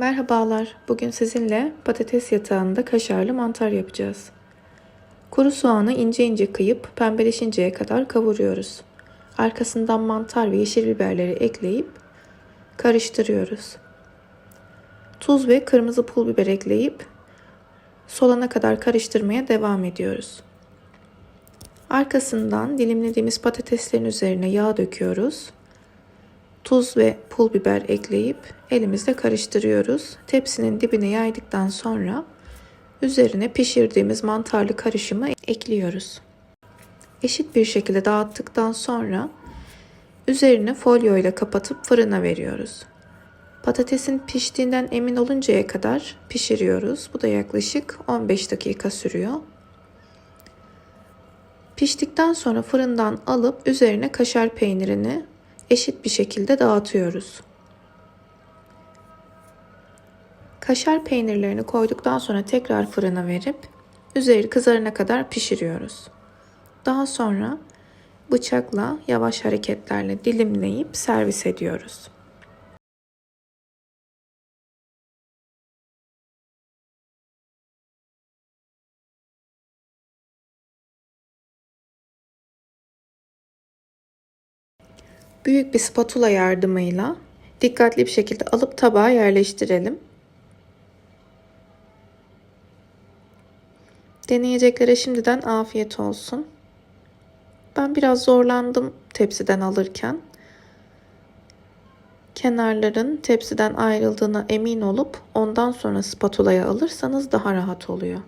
Merhabalar. Bugün sizinle patates yatağında kaşarlı mantar yapacağız. Kuru soğanı ince ince kıyıp pembeleşinceye kadar kavuruyoruz. Arkasından mantar ve yeşil biberleri ekleyip karıştırıyoruz. Tuz ve kırmızı pul biber ekleyip solana kadar karıştırmaya devam ediyoruz. Arkasından dilimlediğimiz patateslerin üzerine yağ döküyoruz tuz ve pul biber ekleyip elimizle karıştırıyoruz. Tepsinin dibine yaydıktan sonra üzerine pişirdiğimiz mantarlı karışımı ekliyoruz. Eşit bir şekilde dağıttıktan sonra üzerine folyo ile kapatıp fırına veriyoruz. Patatesin piştiğinden emin oluncaya kadar pişiriyoruz. Bu da yaklaşık 15 dakika sürüyor. Piştikten sonra fırından alıp üzerine kaşar peynirini eşit bir şekilde dağıtıyoruz. Kaşar peynirlerini koyduktan sonra tekrar fırına verip üzeri kızarana kadar pişiriyoruz. Daha sonra bıçakla yavaş hareketlerle dilimleyip servis ediyoruz. Büyük bir spatula yardımıyla dikkatli bir şekilde alıp tabağa yerleştirelim. Deneyeceklere şimdiden afiyet olsun. Ben biraz zorlandım tepsiden alırken. Kenarların tepsiden ayrıldığına emin olup ondan sonra spatulaya alırsanız daha rahat oluyor.